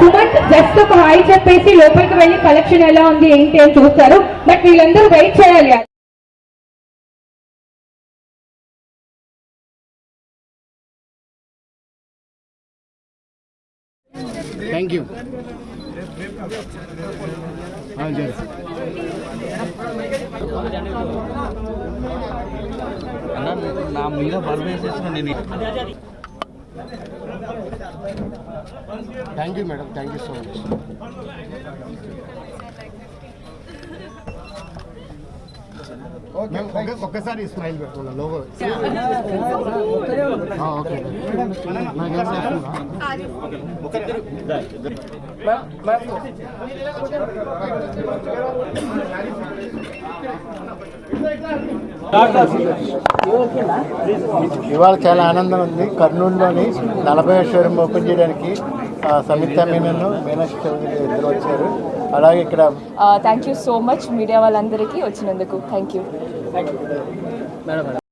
Sumanth just ఒక hi చెప్పేసి లోపలికి వెళ్ళి కలెక్షన్ ఎలా ఉంది ఏంటి అని చూస్తారు. బట్ వీళ్ళందరూ వెయిట్ చేయాలి. థ్యాంక్ యూ అన్న నా మీద బరువు వేసేసిన నేను Thank you madam thank you so much మేము ఒకే- ఒక్కసారి స్మైల్ పెట్టుకున్నా లోగో ఓకే నాకు ఏమైనా వస్తుందా? ఇవాళ చాలా ఆనందం ఉంది. కర్నూలులోని నలభై షోరూమ్ ఓపెన్ చేయడానికి ఆ, సంయుక్త మీనన్ మీనాక్షి చౌదరి ఇద్దరు వచ్చారు. అలాగే ఇక్కడ thank you so much media వాళ్ళందరికీ వచ్చినందుకు. Thank you